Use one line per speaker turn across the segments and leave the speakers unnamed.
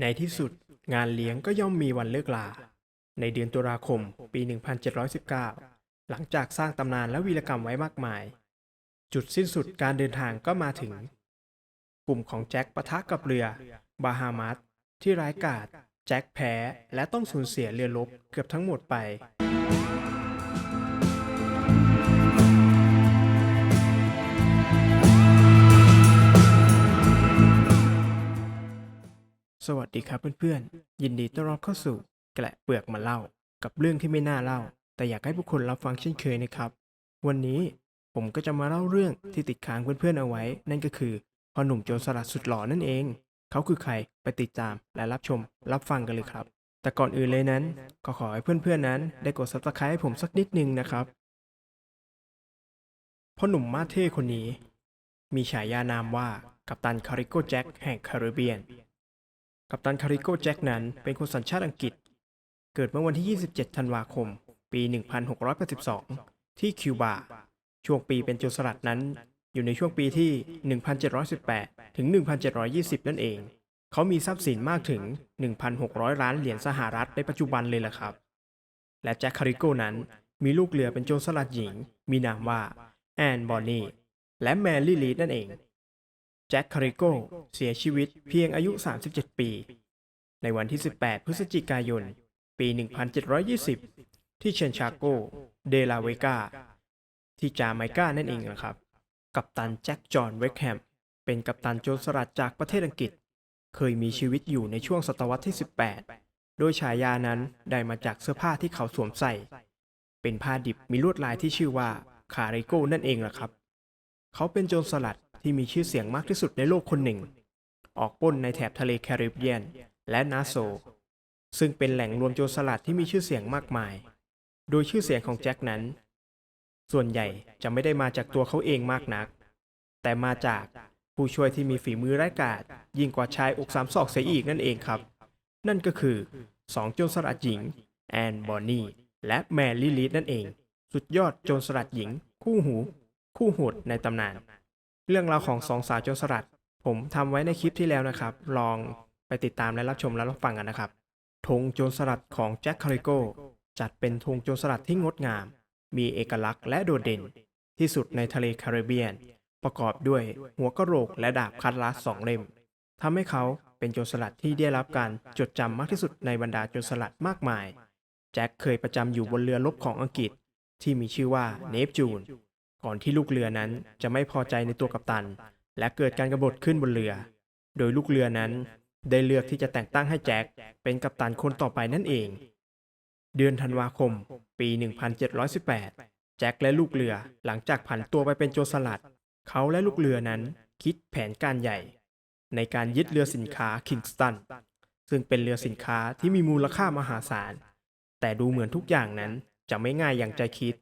ในที่สุดงานเลี้ยงก็ย่อมมีวันเลิกลา ในเดือนตุลาคมปี 1719 หลังจากสร้างตำนานและวีรกรรมไว้มากมาย จุดสิ้นสุดการเดินทางก็มาถึง กลุ่มของแจ็คปะทะกับเรือบาฮามัสที่ร้ายกาจแจ็คแพ้และต้องสูญเสียเรือรบเกือบทั้งหมดไป สวัสดีครับเพื่อนๆ ยินดีต้อนรับเข้าสู่ แกละเปลือกมาเล่า กับเรื่องที่ไม่น่าเล่า แต่อยากให้ผู้คนรับฟังเช่นเคยนะครับ วันนี้ผมก็จะมาเล่าเรื่องที่ติดค้างเพื่อนๆเอาไว้ นั่นก็คือพ่อหนุ่มโจรสลัดสุดหล่อนั่นเอง เขาคือใครไปติดตามและรับชม รับฟังกันเลยครับ แต่ก่อนอื่นเลยนั้น ก็ขอให้เพื่อนๆนั้น ได้กด subscribe ให้ผมสักนิดนึงนะครับพ่อหนุ่มมาเท่คนนี้ มีฉายานามว่ากัปตันคาริโกแจ็คแห่งแคริเบียน กัปตันคาริโกแจ็คนั้นเป็นคนสัญชาติอังกฤษ เกิดเมื่อวันที่ 27 ธันวาคม ปี 1682 ที่คิวบา ช่วงปีเป็นโจรสลัดนั้น อยู่ในช่วงปีที่ 1718 ถึง 1720 นั่นเอง เขามีทรัพย์สินมากถึง 1,600 ล้านเหรียญสหรัฐในปัจจุบันเลยล่ะครับ และแจ็คคาริโกนั้นมีลูกเรือเป็นโจรสลัดหญิง มีนามว่าแอนบอนนี่และแมรี่ลีดนั่นเอง แจ็คคาริโกเสียชีวิตเพียงอายุ 37 ปี ในวันที่ 18 พฤศจิกายน ปี 1720 ที่เชนชาโก เดลาเวกา ที่จาไมกานั่นเองนะครับ กัปตันแจ็คจอห์นเวคแฮม เป็นกัปตันโจรสลัดจากประเทศอังกฤษ เคยมีชีวิตอยู่ในช่วงศตวรรษที่ 18 โดยฉายานั้นได้มาจากเสื้อผ้าที่เขาสวมใส่ เป็นผ้าดิบมีลวดลายที่ชื่อว่าคาริโกนั่นเองล่ะครับ เขาเป็นโจรสลัด ที่มีชื่อเสียงมากที่สุดในโลกคนหนึ่ง ออกปล้นในแถบทะเลแคริบเบียน และนาโซ ซึ่งเป็นแหล่งรวมโจรสลัดที่มีชื่อเสียงมากมาย โดยชื่อเสียงของแจ็คนั้น ส่วนใหญ่จะไม่ได้มาจากตัวเขาเองมากนัก แต่มาจากผู้ช่วยที่มีฝีมือร้ายกาจยิ่งกว่าชายอกสามศอกเสียอีกนั่นเองครับ นั่นก็คือสองโจรสลัดหญิงแอนบอนนี่และแมรี่ลีดนั่นเอง สุดยอดโจรสลัดหญิง คู่หู คู่โหดในตำนาน เรื่องราวของสองสาวโจรสลัด ผมทำไว้ในคลิปที่แล้วนะครับ ลองไปติดตามและรับชมและรับฟังกันนะครับธงโจรสลัดของแจ็คคาริโกจัดเป็นธงโจรสลัดที่งดงาม มีเอกลักษณ์และโดดเด่น ที่สุดในทะเลแคริบเบียน ประกอบด้วยหัวกะโหลกและดาบคัตลัสสองเล่มทำให้เขาเป็นโจรสลัดที่ได้รับการจดจำมากที่สุดในบรรดาโจรสลัดมากมาย แจ็คเคยประจำอยู่บนเรือรบของอังกฤษที่มีชื่อว่าเนปจูน ก่อนที่ลูกเรือนั้นจะไม่พอใจในตัวกัปตัน และเกิดการกบฏขึ้นบนเรือ โดยลูกเรือนั้นได้เลือกที่จะแต่งตั้งให้แจ็คเป็นกัปตันคนต่อไปนั่นเอง เดือนธันวาคม ปี 1718 แจ็คและลูกเรือหลังจากผันตัวไปเป็นโจรสลัด เขาและลูกเรือนั้นคิดแผนการใหญ่ ในการยึดเรือสินค้าคิงสตันซึ่งเป็นเรือสินค้าที่มีมูลค่ามหาศาล แต่ดูเหมือนทุกอย่างนั้นจะไม่ง่ายอย่างใจคิด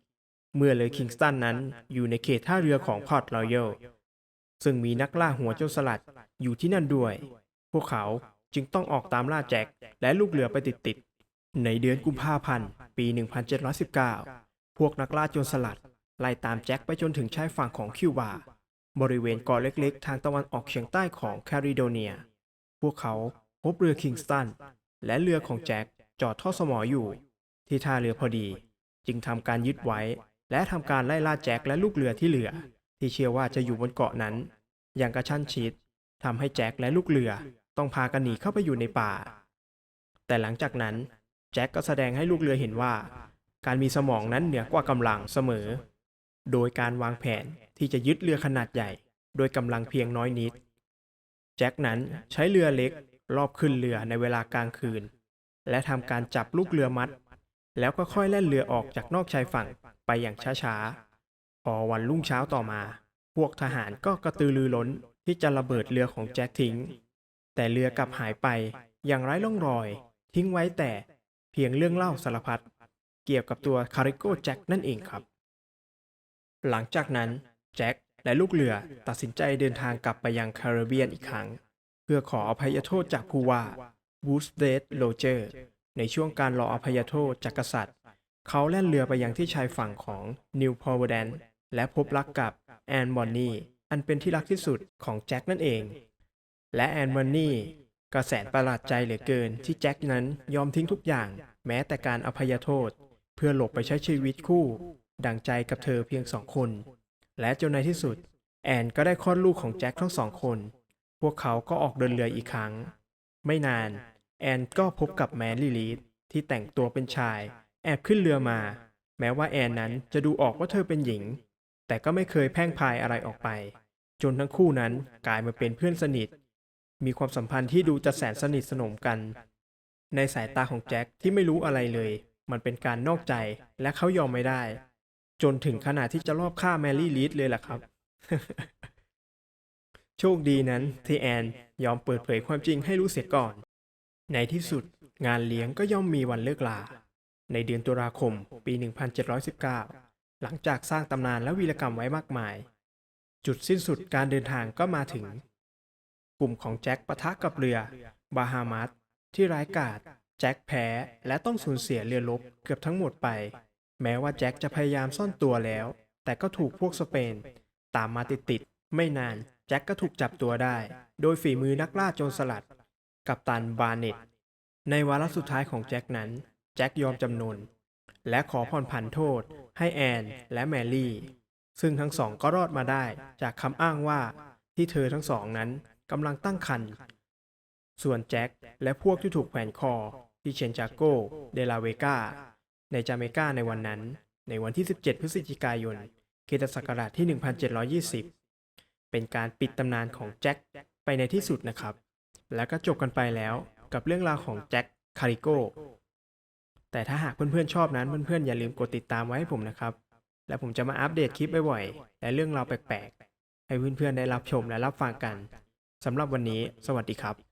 เมื่อเรือคิงสตันนั้นอยู่ในเขตท่าเรือของพอร์ตรอยัลซึ่งมีนักล่าหัวโจรสลัดอยู่ที่นั่นด้วย พวกเขาจึงต้องออกตามล่าแจ็คและลูกเรือไปติดๆ ในเดือนกุมภาพันธ์ปี 1719 พวกนักล่าโจรสลัดไล่ตามแจ็คไปจนถึงชายฝั่งของคิวบา บริเวณเกาะเล็กๆ ทางตะวันออกเฉียงใต้ของแคริโดเนีย พวกเขาพบเรือคิงสตันและเรือของแจ็คจอดท่อสมออยู่ ที่ท่าเรือพอดี จึงทำการยึดไว้ และทำการไล่ล่าแจ็คและลูกเรือที่เหลือ ที่เชื่อว่าจะอยู่บนเกาะนั้น อย่างกระชั้นชิดทำให้แจ็คและลูกเรือต้องพากันหนีเข้าไปอยู่ในป่า แต่หลังจากนั้นแจ็คก็แสดงให้ลูกเรือเห็นว่า การมีสมองนั้นเหนือกว่ากำลังเสมอ โดยการวางแผนที่จะยึดเรือขนาดใหญ่ โดยกำลังเพียงน้อยนิด แจ็คนั้นใช้เรือเล็กรอบขึ้นเรือในเวลากลางคืน และทำการจับลูกเรือมัด แล้วก็ค่อยแล่นเรือออกจากนอกชายฝั่งไปอย่างช้าๆ พอวันรุ่งเช้าต่อมา พวกทหารก็กระตือรือร้นที่จะระเบิดเรือของแจ็คทิ้ง แต่เรือกลับหายไปอย่างไร้ร่องรอย ทิ้งไว้แต่เพียงเรื่องเล่าสารพัดเกี่ยวกับตัวคาริโกแจ็คนั่นเองครับ หลังจากนั้นแจ็คและลูกเรือตัดสินใจเดินทางกลับไปยังแคริเบียนอีกครั้ง เพื่อขออภัยโทษจากผู้ว่าบูสเดตโรเจอร์ ในช่วงการรออภัยโทษจากกษัตริย์ เขาแล่นเรือไปยังที่ชายฝั่งของนิวพาวเวอร์แดนและพบรักกับแอนบอนนี่อันเป็นที่รักที่สุดของแจ็คนั่นเอง และแอนบอนนี่ก็แสนประหลาดใจเหลือเกินที่แจ็คนั้นยอมทิ้งทุกอย่าง แม้แต่การอภัยโทษ เพื่อหลบไปใช้ชีวิตคู่ ดังใจกับเธอเพียงสองคน และจนในที่สุด แอนก็ได้คลอดลูกของแจ็คทั้งสองคน พวกเขาก็ออกเดินเรืออีกครั้ง ไม่นาน แอนก็พบกับแมรี่ลีดที่แต่งตัวเป็นชาย แอบขึ้นเรือมา แม้ว่าแอนนั้นจะดูออกว่าเธอเป็นหญิง แต่ก็ไม่เคยแพ่งพายอะไรออกไป จนทั้งคู่นั้นกลายมาเป็นเพื่อนสนิท มีความสัมพันธ์ที่ดูจะแสนสนิทสนมกัน ในสายตาของแจ็คที่ไม่รู้อะไรเลย มันเป็นการนอกใจและเขายอมไม่ได้ จนถึงขนาดที่จะรอบฆ่าแมรี่ลีดเลยล่ะครับโชคดีนั้นที่แอนยอมเปิดเผยความจริงให้รู้เสียก่อน ในที่สุดงานเลี้ยงก็ย่อมมีวันเลิกลา ในเดือนตุลาคมปี 1719 หลังจากสร้างตำนานและวีรกรรมไว้มากมาย จุดสิ้นสุดการเดินทางก็มาถึง กลุ่มของแจ็คปะทะกับเรือบาฮามัสที่ร้ายกาจแจ็คแพ้และต้องสูญเสียเรือรบเกือบทั้งหมดไป แม้ว่าแจ็คจะพยายามซ่อนตัวแล้ว แต่ก็ถูกพวกสเปน ตามมาติดๆไม่นานแจ็คก็ถูกจับตัวได้ โดยฝีมือนักล่าโจรสลัด กับตันบาร์เน็ต ในวาระสุดท้ายของแจ็คนั้น แจ็คยอมจำนน และขอผ่อนผันโทษ ให้แอนและแมรี่ ซึ่งทั้งสองก็รอดมาได้จากคำอ้างว่าที่เธอทั้งสองนั้นกำลังตั้งครรภ์ส่วนแจ็คและพวกที่ถูกแขวนคอที่เชนจาโกเดลาเวกาในจาเมกาในวันนั้น ในวันที่ 17 พฤศจิกายนคริตศักราชที่ 1720 เป็นการปิดตำนานของแจ็คไปในที่สุดนะครับ แล้วก็จบกันไปแล้วกับเรื่องราวของแจ็คคาริโกแต่ถ้าหากเพื่อนๆชอบนั้นเพื่อนๆอย่าลืมกดติดตามไว้ให้ผมนะครับ และผมจะมาอัปเดตคลิปบ่อยๆและเรื่องราวแปลกๆ ให้เพื่อนๆได้รับชมและรับฟังกันสำหรับวันนี้ สวัสดีครับ